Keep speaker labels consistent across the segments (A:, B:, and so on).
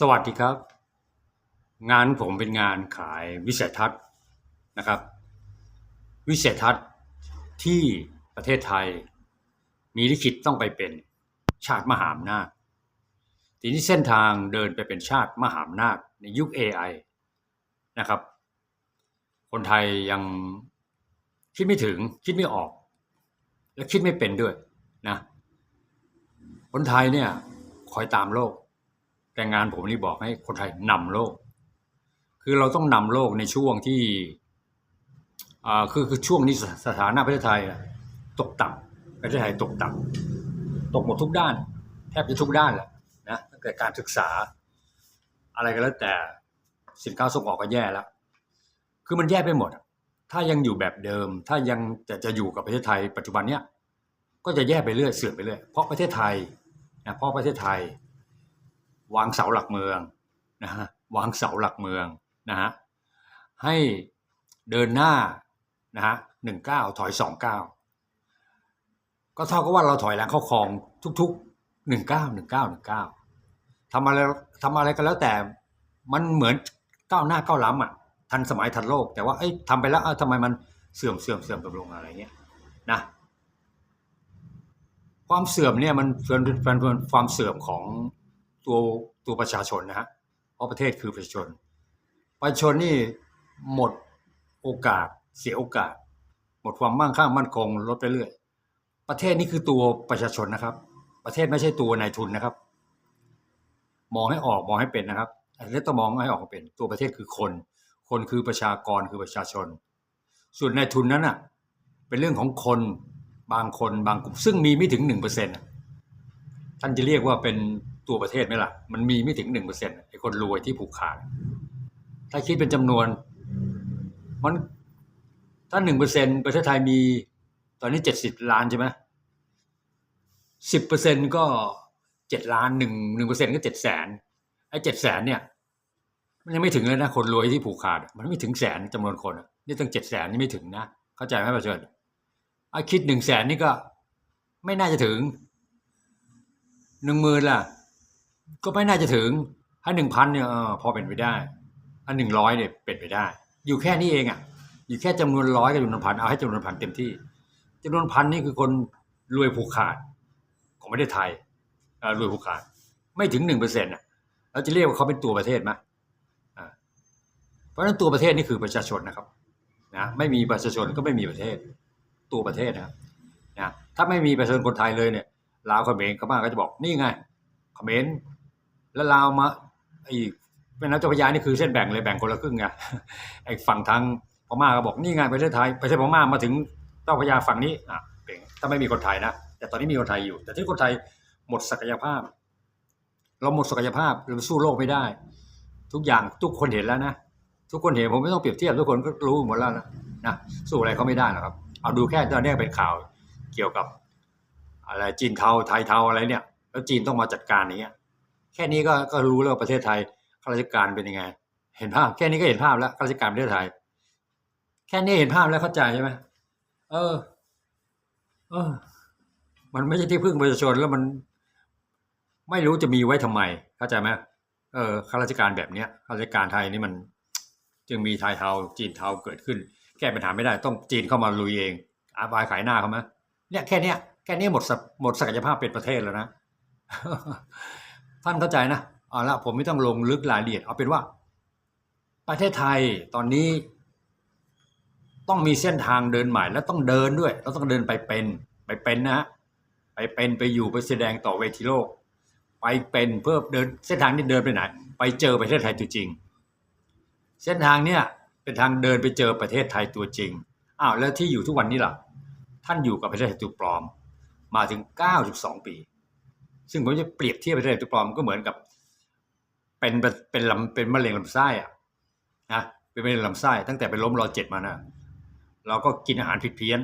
A: สวัสดีครับ งานผมเป็นงานขายวิสัยทัศน์นะครับ วิสัยทัศน์ที่ประเทศไทย มีลิขิตต้องไปเป็นชาติมหาอำนาจทีนี้เส้นทางเดินไปเป็นชาติมหาอำนาจในยุค AI นะครับ คนไทยยังคิดไม่ถึงคิดไม่ออก และคิดไม่เป็นด้วยนะคนไทยเนี่ยคอยตามโลก แต่งานผมนี่บอกให้คนไทยนำโลก คือเราต้องนำโลกในช่วงที่อ่าคือคือช่วงนี้สถานะประเทศไทยอะตกต่ำประเทศไทยตกต่ำตกหมดทุกด้าน แทบจะทุกด้านแหละนะตั้งแต่การศึกษา อะไรก็แล้วแต่สินค้าส่งออกก็แย่แล้ว คือมันแย่ไปหมด ถ้ายังอยู่แบบเดิม ถ้ายังจะจะอยู่กับประเทศไทย ปัจจุบันเนี้ยก็จะแย่ไปเรื่อยเสื่อมไปเรื่อยเพราะประเทศไทยนะเพราะประเทศไทย วางเสาหลักเมืองนะฮะวางเสาหลักเมืองนะฮะให้เดินหน้านะฮะหนึ่งเก้าถอยสองเก้าก็เท่ากับว่าเราถอยหลังเข้าคลองทุกๆหนึ่งเก้าหนึ่งเก้าหนึ่งเก้าทำอะไรทำอะไรก็แล้วแต่มันเหมือนก้าวหน้าก้าวล้ำอะทันสมัยทันโลก แต่ว่าเอ้ยทำไปแล้วเอ้าทำไมมันเสื่อมเสื่อมเสื่อมกลงอะไรเงี้ยนะความเสื่อมเนี่ยมันเป็นความเสื่อมของ ตัวตัวประชาชนนะฮะเพราะประเทศคือประชาชน ประชาชนนี่หมดโอกาสเสียโอกาส หมดความมั่งคั่งมั่นคงลดไปเรื่อยประเทศนี่คือตัวประชาชนนะครับ ประเทศไม่ใช่ตัวนายทุนนะครับ มองให้ออกมองให้เป็นนะครับอันนี้ต้องมองให้ออกเป็น ตัวประเทศคือคน คนคือประชากรคือประชาชน ส่วนนายทุนนั้นอะ เป็นเรื่องของคนบางคนบางกลุ่ม ซึ่งมีไม่ถึงหนึ่งเปอร์เซ็นต์ท่านจะเรียกว่าเป็น ตัวประเทศไหมล่ะ มันมีไม่ถึงหนึ่งเปอร์เซ็นต์ไอ้คนรวยที่ผูกขาด ถ้าคิดเป็นจำนวนมันถ้าหนึ่งเปอร์เซ็นประเทศไทยมีตอนนี้เจ็ดสิบล้านใช่ไหมสิบเปอร์เซ็นก็เจ็ดล้านหนึ่งหนึ่งเปอร์เซ็นก็เจ็ดแสนไอ้เจ็ดแสนเนี่ย มันยังไม่ถึงเลยนะ คนรวยที่ผูกขาด มันไม่ถึงแสนจำนวนคนนี่ตั้งเจ็ดแสนนี่ไม่ถึงนะเข้าใจไหมประเชิญไอ้คิดหนึ่งแสนนี่ก็ ไม่น่าจะถึงหนึ่งหมื่นล่ะ ก็ไม่น่าจะถึง ถ้าหนึ่งพันเนี่ยออพอเป็นไปได้ถ้าหนึ่งร้อยเนี่ยเป็นไปได้ อยู่แค่นี้เองอะ อยู่แค่จำนวนร้อยกับจำนวนพันเอาให้จำนวนพันเต็มที่จำนวนพันนี่คือคนรวยผูกขาดของประเทศไทยรวยผูกขาด ไม่ถึงหนึ่งเปอร์เซ็นต์อะเราจะเรียกว่าเขาเป็นตัวประเทศไหมอ่าเพราะฉะนั้นตัวประเทศนี่คือประชาชนนะครับนะไม่มีประชาชนก็ไม่มีประเทศ ตัวประเทศนะครับนะถ้าไม่มีประชาชนคนไทยเลยเนี่ยลาวเขมรเขามาก็จะบอกนี่ไงเขมร แล้วลาวมาไอ้แม่น้ำเจ้าพระยานี่คือเส้นแบ่งเลยแบ่งคนละครึ่งไงไอ้ฝั่งทางพม่าก็บอกนี่ไงประเทศไทยประเทศพม่ามาถึงเจ้าพระยาฝั่งนี้อะเป็นถ้าไม่มีคนไทยนะแต่ตอนนี้มีคนไทยอยู่ แต่ที่คนไทยหมดศักยภาพ เราหมดศักยภาพเราสู้โลกไม่ได้ ทุกอย่างทุกคนเห็นแล้วนะทุกคนเห็นผมไม่ต้องเปรียบเทียบทุกคนก็รู้หมดแล้วนะนะสู้อะไรเขาไม่ได้หรอกครับ เอาดูแค่ตอนนี้เป็นข่าวเกี่ยวกับ อะไรจีนเทาไทยเทาอะไรเนี่ย แล้วจีนต้องมาจัดการอย่างเงี้ย แค่นี้ก็ก็รู้แล้วว่าประเทศไทยข้าราชการเป็นยังไง เห็นภาพ แค่นี้ก็เห็นภาพแล้วข้าราชการประเทศไทย แค่นี้เห็นภาพแล้วเข้าใจใช่ไหมเออ เออ มันไม่ใช่ที่พึ่งประชาชนแล้วมัน ไม่รู้จะมีไว้ทำไม เข้าใจไหมเออข้าราชการแบบเนี้ยข้าราชการไทยนี่มัน จึงมีไทยเทาจีนเทาเกิดขึ้น แก้ปัญหาไม่ได้ต้องจีนเข้ามาลุยเองอาบายขายหน้าเขาไหมเนี่ยแค่เนี้ยแค่นี้หมดหมดศักยภาพเป็นประเทศแล้วนะ ท่านเข้าใจนะเอาละผมไม่ต้องลงลึกรายละเอียดเอาเป็นว่า ประเทศไทยตอนนี้ ต้องมีเส้นทางเดินใหม่แล้วต้องเดินด้วย เราต้องเดินไปเป็นไปเป็นนะฮะไปเป็นไปอยู่ไปแสดงต่อเวทีโลก ไปเป็นเพื่อเดินเส้นทางนี้เดินไปไหน ไปเจอประเทศไทยตัวจริง เส้นทางเนี่ยเป็นทางเดินไปเจอประเทศไทยตัวจริงอ้าวแล้วที่อยู่ทุกวันนี้ล่ะ ท่านอยู่กับประเทศไทยตัวปลอม มาถึง 92 ปี ซึ่งผมจะเปรียบเทียบประเทศทยตัวปลอมก็เหมือนกับ เป็นเป็นลำเป็นมะเร็งลำไส้อะนะเป็นมะเร็งลำไส้ตั้งแต่ไปล้มรอเจ็ดมานะเราก็กินอาหารผิดเพี้ยน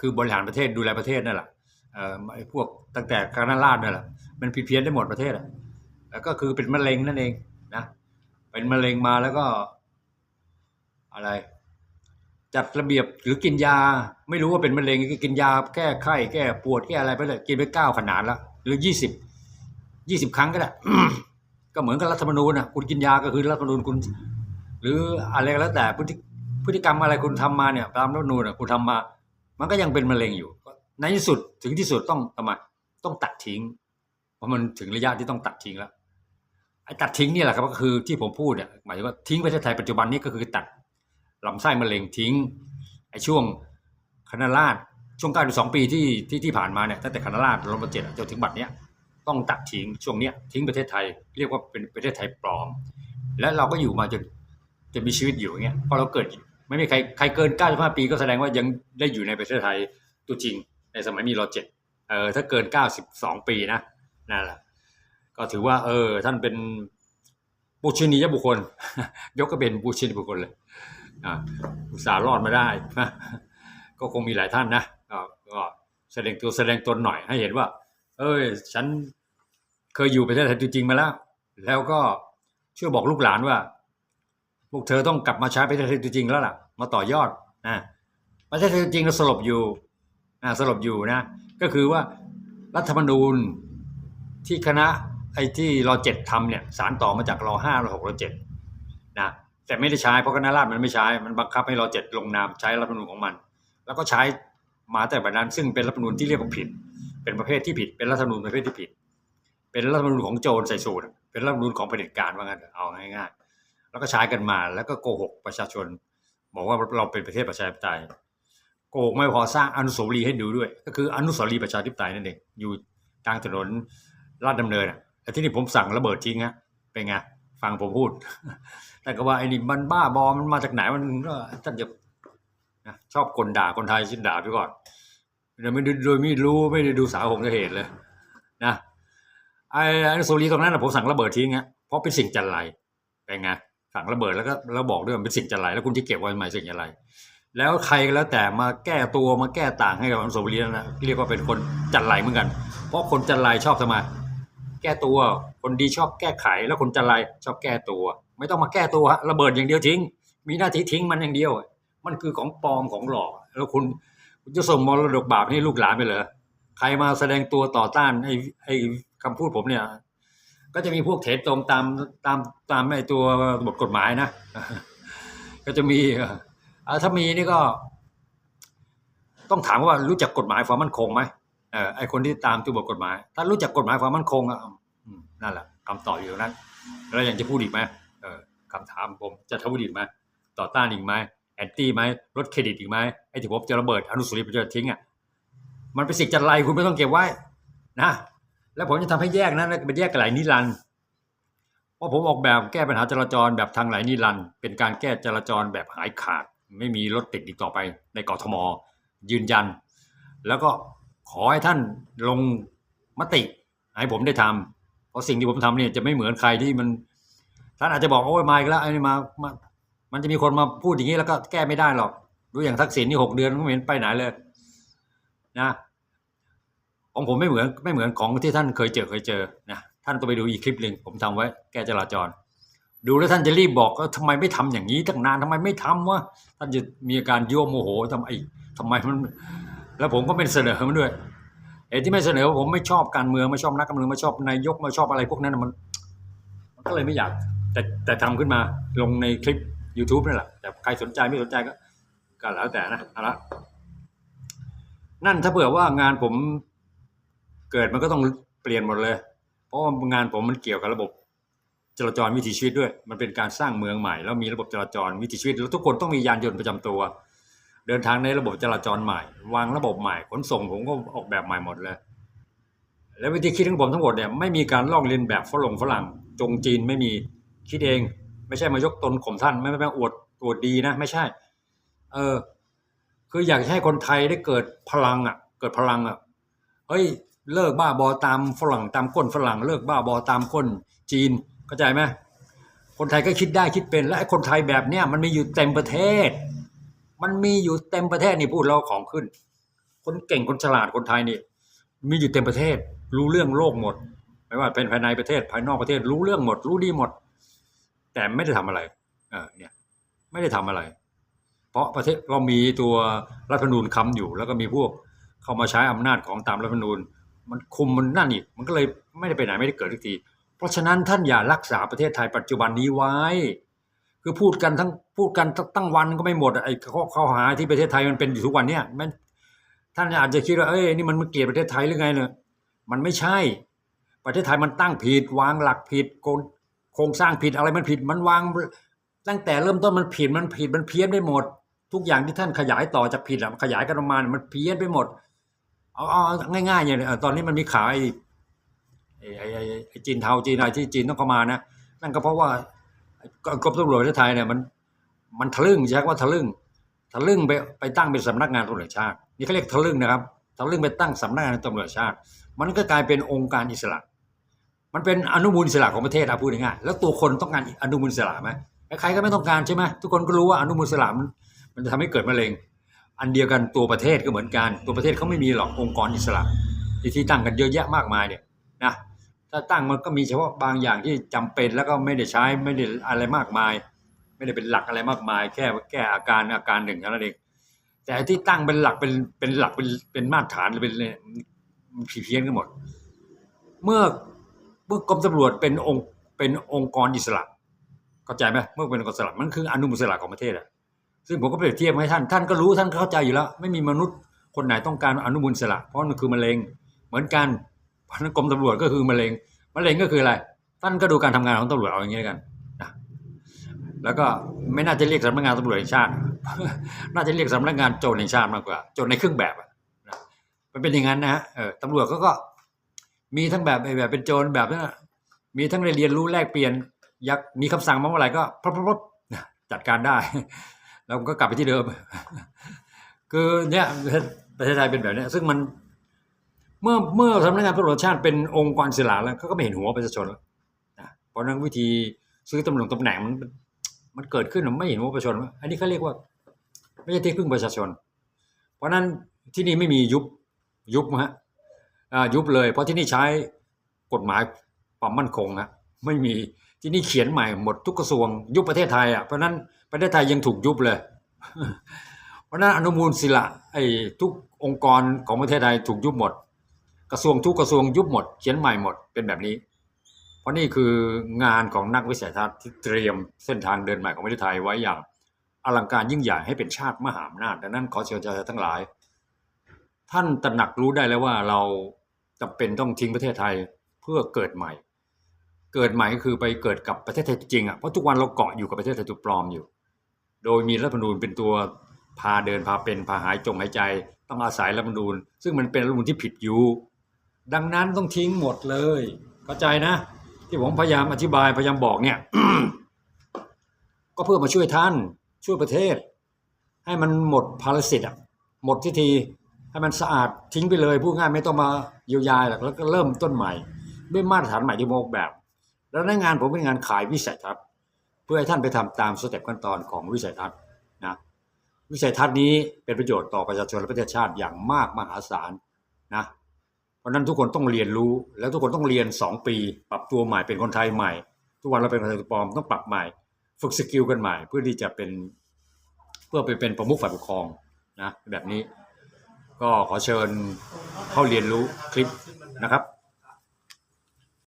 A: คือบริหารประเทศดูแลประเทศนั่นแหละเอ่อไอ้พวกตั้งแต่คณะราษฎรนั่นแหละมันผิดเพี้ยนได้หมดประเทศอะแล้วก็คือเป็นมะเร็งนั่นเองนะเป็นมะเร็งมาแล้วก็ อะไร จัดระเบียบหรือกินยา ไม่รู้ว่าเป็นมะเร็งก็กินยาแก้ไข้แก้ปวดแก้อะไรไปเลยกินไปเก้าขนาดแล้ว หรือยี่สิบยี่สิบครั้งก็ได้ก็เหมือนกับรัฐธรรมนูญนะคุณกินยาก็คือรัฐธรรมนูญคุณ หรืออะไรก็แล้วแต่พฤติพฤติกรรมอะไรคุณทำมาเนี่ยตามรัฐธรรมนูญนะคุณทำมา มันก็ยังเป็นมะเร็งอยู่ ในที่สุดถึงที่สุดต้องทำไมต้องตัดทิ้ง เพราะมันถึงระยะที่ต้องตัดทิ้งแล้วไอ้ตัดทิ้งนี่แหละครับก็คือที่ผมพูดเนี่ยหมายถึงว่าทิ้งประเทศไทยปัจจุบันนี้ก็คือตัดลำไส้มะเร็งทิ้งไอ้ช่วงคณะราษฎร ช่วง92ปีที่ที่ที่ผ่านมาเนี่ยตั้งแต่คณะราษฎรรมเจ็ดจนถึงบัดเนี้ยต้องตัดทิ้งช่วงเนี้ยทิ้งประเทศไทยเรียกว่าเป็นประเทศไทยปลอม และเราก็อยู่มาจนจะมีชีวิตอยู่อย่างเงี้ยพอเราเกิดไม่มีใครใครเกิน 95 ปีก็แสดงว่ายังได้อยู่ในประเทศไทยตัวจริง ในสมัยมีรอเจ็ดเออถ้าเกิน 92 ปีนะนั่นแหละก็ถือว่า เออ ท่านเป็นบุชินียบุคคล ยกก็เป็นบุชินีบุคคลเลยอ่าอุตส่าห์รอดมาได้ ก็คงมีหลายท่านนะ ก็แสดงตัวแสดงตนหน่อยให้เห็นว่า เอ้ย ฉันเคยอยู่ประเทศไทยจริงๆมาแล้ว แล้วก็ช่วยบอกลูกหลานว่า พวกเธอต้องกลับมาใช้ประเทศไทยจริงๆแล้วล่ะ มาต่อยอดนะประเทศไทยจริงเราสลบอยู่อ่าสลบอยู่นะ ก็คือว่ารัฐธรรมนูญที่คณะไอ้ที่รอเจ็ดทำเนี่ยสารต่อมาจากรอห้ารอหกรอเจ็ดนะแต่ไม่ได้ใช้เพราะคณะราษฎรมันไม่ใช้ มันบังคับให้รอเจ็ดลงนามใช้รัฐธรรมนูญของมัน แล้วก็ใช้ มาแต่แบบนั้น ซึ่งเป็นรัฐธรรมนูญที่เรียกว่าผิด เป็นประเภทที่ผิด เป็นรัฐธรรมนูญประเภทที่ผิด เป็นรัฐธรรมนูญของโจรใส่สูตร เป็นรัฐธรรมนูญของเผด็จการว่างั้นเอาง่ายๆ แล้วก็ใช้กันมาแล้วก็โกหกประชาชน บอกว่าเราเป็นประเทศประชาธิปไตยโกหกไม่พอสร้างอนุสาวรีย์ให้ดูด้วย ก็คืออนุสาวรีย์ประชาธิปไตยนั่นเองอยู่กลางถนนลาดดำเนินอะแต่ที่นี่ผมสั่งระเบิดทิ้งฮะเป็นไงฟังผมพูด แต่ก็ว่าไอ้นี่มันบ้าบอมันมาจากไหนมันก็ท่านจะ นะชอบคนด่าคนไทยชินด่าไปก่อนโดยไม่โดยไม่รู้ไม่ได้ดูสาหงส์เหตุเลย นะไอ้อนุสาวรีย์ตรงนั้นนะผมสั่งระเบิดทิ้งฮะเพราะเป็นสิ่งจันไรเป็นไงสั่งระเบิดแล้วก็แล้วบอกด้วยมันเป็นสิ่งจันไรแล้วคุณจะเก็บไว้ทำไมสิ่งจันไรแล้วใครก็แล้วแต่มาแก้ตัวมาแก้ต่างให้กับอนุสาวรีย์นั้นนะเรียกว่าเป็นคนจันไรเหมือนกัน เพราะคนจันไรชอบทำไมแก้ตัวคนดีชอบแก้ไข แล้วคนจันไรชอบแก้ตัว ไม่ต้องมาแก้ตัวฮะระเบิดอย่างเดียวทิ้ง มีหน้าที่ทิ้งมันอย่างเดียว มันคือของปลอมของหลอก แล้วคุณคุณจะส่งมรดกบาปให้ลูกหลานไปเหรอใครมาแสดงตัวต่อต้านไอ้ไอ้คำพูดผมเนี่ย ก็จะมีพวกเถรตรงตามตามตามไอ้ตัวบทกฎหมายนะ ก็จะมีอ่อถ้ามีนี่ก็ ต้องถามว่ารู้จักกฎหมายความมั่นคงไหมเออไอคนที่ตามตัวบทกฎหมาย ถ้ารู้จักกฎหมายความมั่นคงอะนั่นแหละคำตอบอยู่นั้นแล้วยังจะพูดอีกไหมเออคำถามผมจะทำอีกไหมต่อต้านอีกไหม แอนตี้ไหมลดเครดิตอีกไหมไอ้ที่ผมจะระเบิดอนุสาวรีย์ประชาธิปไตยทิ้งอะมันเป็นสิ่งจันไรคุณไม่ต้องเก็บไว้นะแล้วผมจะทำให้แยกนั้นเป็นแยกกับไหลนิรันดร์เพราะผมออกแบบแก้ปัญหาจราจรแบบทางไหลนิรันดร์เป็นการแก้จราจรแบบหายขาด ไม่มีรถติดอีกต่อไป ในกทม ยืนยัน แล้วก็ขอให้ท่านลงมติให้ผมได้ทำเพราะสิ่งที่ผมทำเนี่ยจะไม่เหมือนใครที่มันท่านอาจจะบอกโอ้ยมาอีกแล้วไอ้นี่มามา มันจะมีคนมาพูดอย่างนี้แล้วก็แก้ไม่ได้หรอก ดูอย่างทักษิณนี่หกเดือนก็ไม่เห็นไปไหนเลย นะ ของผมไม่เหมือนไม่เหมือนของที่ท่านเคยเจอเคยเจอนะท่านต้องไปดูอีกคลิปหนึ่งผมทำไว้ แก้จราจร ดูแล้วท่านจะรีบบอกว่าทำไมไม่ทำอย่างนี้ตั้งนานทำไมไม่ทำวะท่านจะมีอาการยั่วโมโหทำไมทำไมมัน แล้วผมก็เป็นเสนอมันด้วยไอ้ที่ไม่เสนอว่าผมไม่ชอบการเมืองไม่ชอบนักการเมืองไม่ชอบนายกไม่ชอบอะไรพวกนั้นมัน มันก็เลยไม่อยาก แต่แต่ทำขึ้นมาลงในคลิป YouTube นั่นแหละแต่ใครสนใจไม่สนใจก็ก็แล้วแต่นะเอาละนั่นถ้าเผื่อว่างานผมเกิดมันก็ต้องเปลี่ยนหมดเลย เพราะว่างานผมมันเกี่ยวกับระบบจราจรวิถีชีวิตด้วย มันเป็นการสร้างเมืองใหม่ แล้วมีระบบจราจรวิถีชีวิต แล้วทุกคนต้องมียานยนต์ประจำตัว เดินทางในระบบจราจรใหม่ วางระบบใหม่ขนส่งผมก็ออกแบบใหม่หมดเลย แล้ววิธีคิดของผมทั้งหมดเนี่ยไม่มีการลอกเลียนแบบฝรั่งฝรั่งจงจีนไม่มีคิดเอง ไม่ใช่มายกตนข่มท่านไม่ไม่ไม่อวดอวดดีนะ ไม่ใช่ เออ คืออยากให้คนไทยได้เกิดพลังอะ เกิดพลังอะเฮ้ยเลิกบ้าบอตามฝรั่งตามก้นฝรั่ง เลิกบ้าบอตามก้นจีนเข้าใจไหมคนไทยก็คิดได้คิดเป็น และไอ้คนไทยแบบเนี้ยมันมีอยู่เต็มประเทศ มันมีอยู่เต็มประเทศนี่พูดแล้วของขึ้น คนเก่งคนฉลาดคนไทยนี่ มีอยู่เต็มประเทศ รู้เรื่องโลกหมด ไม่ว่าเป็นภายในประเทศภายนอกประเทศรู้เรื่องหมด รู้ดีหมด แต่ไม่ได้ทำอะไรเออเนี่ยไม่ได้ทำอะไร เพราะประเทศเรามีตัวรัฐธรรมนูญค้ำอยู่ แล้วก็มีพวกเข้ามาใช้อำนาจของตามรัฐธรรมนูญ มันคุมมันนั่นอีก มันก็เลยไม่ได้ไปไหนไม่ได้เกิดทุกที เพราะฉะนั้นท่านอย่ารักษาประเทศไทยปัจจุบันนี้ไว้ คือพูดกันทั้งพูดกันตั้งวันก็ไม่หมดอะไอ้ข้อข้อหาที่ประเทศไทยมันเป็นอยู่ทุกวันเนี้ยมันท่านอาจจะคิดว่าเอ้ยนี่มันมันเกลียดประเทศไทยหรือไงเนี่ยมันไม่ใช่ ประเทศไทยมันตั้งผิดวางหลักผิดโครง โครงสร้างผิดอะไรมันผิดมันวาง ตั้งแต่เริ่มต้นมันผิดมันผิดมันเพี้ยนไปหมด ทุกอย่างที่ท่านขยายต่อจากผิดอะขยายกันออกมาเนี่ยมันเพี้ยนไปหมดเอาเอาง่ายๆอย่างเอ่อตอนนี้มันมีขาวไอ้ไอ้ไอ้จีนเทาจีนอะไรที่จีนต้องเข้ามานะนั่นก็เพราะว่ากรมตำรวจไทยเนี่ยมัน มันทะลึ่งใช้คำว่าทะลึ่งทะลึ่งไปไปตั้งเป็นสำนักงานตำรวจชาติ นี่เขาเรียกทะลึ่งนะครับทะลึ่งไปตั้งสำนักงานตำรวจชาติ มันก็กลายเป็นองค์การอิสระ มันเป็นอนุมูลอิสระของประเทศอะพูดง่ายๆแล้วตัวคนต้องการอนุมูลอิสระไหมใครก็ไม่ต้องการใช่ไหมทุกคนก็รู้ว่าอนุมูลอิสระมันมันจะทำให้เกิดมะเร็ง อันเดียวกันตัวประเทศก็เหมือนกัน ตัวประเทศเขาไม่มีหรอกองค์กรอิสระที่ที่ตั้งกันเยอะแยะมากมายเนี่ยนะถ้าตั้งมันก็มีเฉพาะบางอย่างที่จำเป็นแล้วก็ไม่ได้ใช้ไม่ได้อะไรมากมาย ไม่ได้เป็นหลักอะไรมากมาย แค่แก้อาการอาการหนึ่งเท่านั้นเองแต่ที่ตั้งเป็นหลักเป็นเป็นหลักเป็นเป็นมาตรฐานเป็นเนี่ยมันผิดเพี้ยนกันหมด เมื่อ เมื่อกรมตำรวจเป็นองค์เป็นองค์กรอิสระเข้าใจไหมเมื่อเป็นองค์กรอิสระมันคืออนุมูลอิสระของประเทศอะซึ่งผมก็เปรียบเทียบให้ท่านท่านก็รู้ท่านก็เข้าใจอยู่แล้ว ไม่มีมนุษย์คนไหนต้องการอนุมูลอิสระ เพราะมันคือมะเร็งเหมือนกันเพราะนั้นกรมตำรวจก็คือมะเร็งมะเร็งก็คืออะไร ท่านก็ดูการทำงานของตำรวจเอาอย่างนี้แล้วกันนะแล้วก็ไม่น่าจะเรียกสำนักงานตำรวจแห่งชาติ น่าจะเรียกสำนักงานโจรแห่งชาติมากกว่าโจรในเครื่องแบบอะนะมันเป็นอย่างนั้นนะฮะตำรวจก็ มีทั้งแบบไอ้แบบเป็นโจรแบบนั้นมีทั้งเรียนรู้แลกเปลี่ยนอยักมีคำสั่งมาเมื่อไหร่ก็พรบพรบจัดการได้ แล้วก็กลับไปที่เดิม คือเนี่ยประเทศไทยเป็นแบบนี้ซึ่งมัน เมื่อเมื่อสำนักงานตำรวจชาติเป็นองค์กรอิสระแล้วเขาก็ไม่เห็นหัวประชาชนแล้วเพราะนั้นวิธีซื้อตำแหน่งตำแหน่งมันมันเกิดขึ้นมันไม่เห็นหัวประชาชน อันนี้เขาเรียกว่า ไม่ใช่ที่พึ่งประชาชน เพราะนั้นที่นี่ไม่มียุบยุบฮะ ยุบเลย เพราะที่นี่ใช้กฎหมายความมั่นคงฮะไม่มีที่นี่เขียนใหม่หมดทุกกระทรวงยุบประเทศไทยอะเพราะนั้นประเทศไทยยังถูกยุบเลย เพราะฉะนั้นอนุมูลศิละไอ้ทุกองค์กรของประเทศไทยถูกยุบหมด กระทรวงทุกกระทรวงยุบหมด เขียนใหม่หมดเป็นแบบนี้ เพราะนี่คืองานของนักวิสัยทัศน์ที่เตรียมเส้นทางเดินใหม่ของประเทศไทยไว้อย่างอลังการยิ่งใหญ่ให้เป็นชาติมหาอำนาจดังนั้นขอเชิญชาวไทยทั้งหลาย ท่านตระหนักรู้ได้แล้วว่าเรา จำเป็นต้องทิ้งประเทศไทยเพื่อเกิดใหม่ เกิดใหม่ก็คือไปเกิดกับประเทศไทยจริงอะเพราะทุกวันเราเกาะอยู่กับประเทศไทยตัวปลอมอยู่ โดยมีรัฐธรรมนูญเป็นตัวพาเดินพาเป็นพาหายจงหายใจ ต้องอาศัยรัฐธรรมนูญ ซึ่งมันเป็นรัฐธรรมนูญที่ผิดอยู่ ดังนั้นต้องทิ้งหมดเลย เข้าใจนะ ที่ผมพยายามอธิบายพยายามบอกเนี่ยก็เพื่อมาช่วยท่านช่วยประเทศ ให้มันหมดภารสิทธิ์อะหมดทิที ให้มันสะอาดทิ้งไปเลยพูดง่ายไม่ต้องมาเยียวยาหรอกแล้วก็เริ่มต้นใหม่ ด้วยมาตรฐานใหม่ที่มออกแบบ แล้วในงานผมเป็นงานขายวิสัยทัศน์เพื่อให้ท่านไปทำตามสเต็ปขั้นตอนของวิสัยทัศน์นะวิสัยทัศน์นี้เป็นประโยชน์ต่อประชาชนและประเทศชาติอย่างมากมหาศาลนะเพราะฉะนั้นทุกคนต้องเรียนรู้แล้วทุกคนต้องเรียน 2 ปี ปรับตัวใหม่เป็นคนไทยใหม่ ทุกวันเราเป็นคนไทยปลอมต้องปรับใหม่ ฝึกสกิลกันใหม่ เพื่อที่จะเป็น เพื่อไปเป็นประมุขฝ่ายปกครองนะแบบนี้ ก็ขอเชิญเข้าเรียนรู้คลิปนะครับ